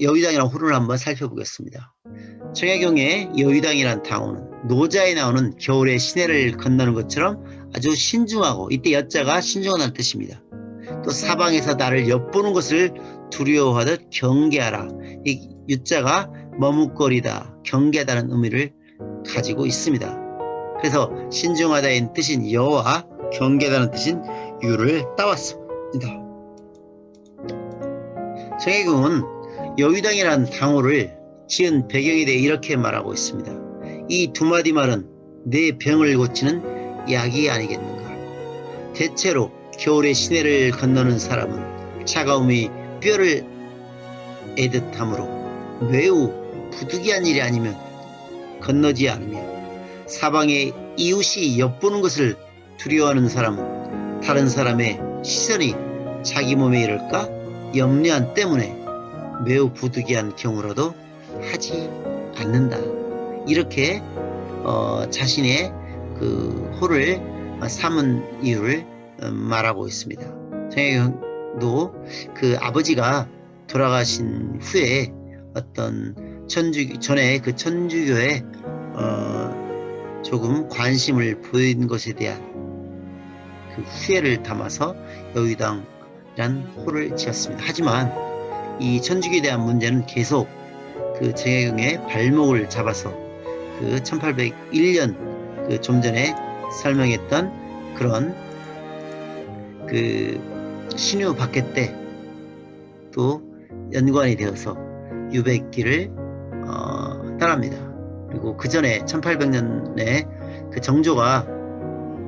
여의당이라는 호를 한번 살펴보겠습니다. 정약용의 여의당이라는 당호는 노자에 나오는 겨울의 시내를 건너는 것처럼 아주 신중하고 이때 여자가 신중하다는 뜻입니다. 또 사방에서 나를 엿보는 것을 두려워하듯 경계하라. 이 유자가 머뭇거리다, 경계하다는 의미를 가지고 있습니다. 그래서 신중하다의 뜻인 여와 경계하다는 뜻인 유를 따왔습니다. 정혜경은 여의당이라는 당호를 지은 배경에 대해 이렇게 말하고 있습니다. 이 두 마디 말은 내 병을 고치는 약이 아니겠는가. 대체로 겨울의 시내를 건너는 사람은 차가움이 뼈를 애듯하므로 매우 부득이한 일이 아니면 건너지 않으며 사방에 이웃이 엿보는 것을 두려워하는 사람은 다른 사람의 시선이 자기 몸에 이를까 염려한 때문에 매우 부득이한 경우라도 하지 않는다. 이렇게 어, 자신의 그 호를 삼은 이유를 어, 말하고 있습니다. 정혜경도 그 아버지가 돌아가신 후에 어떤 천주 전에 그 천주교에 어, 조금 관심을 보인 것에 대한 그 후회를 담아서 여의당이란 호를 지었습니다. 하지만 이 천주교에 대한 문제는 계속 그 정혜경의 발목을 잡아서 그 1801년 그 좀 전에 설명했던 그런 그 신유 박해 때 또 연관이 되어서 유백기를 어, 따랍니다. 그리고 그 전에 1800년에 그 정조가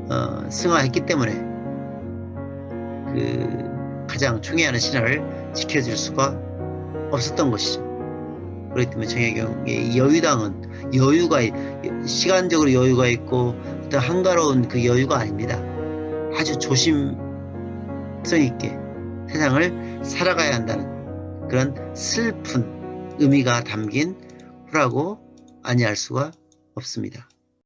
어, 승하했기 때문에 그 가장 중요한 신화를 지켜줄 수가 없었던 것이죠. 그렇기 때문에 정혜경의 여유당은 여유가 시간적으로 여유가 있고 어떤 한가로운 그 여유가 아닙니다. 아주 조심성 있게 세상을 살아가야 한다는 그런 슬픈 의미가 담긴 후라고 아니할 수가 없습니다.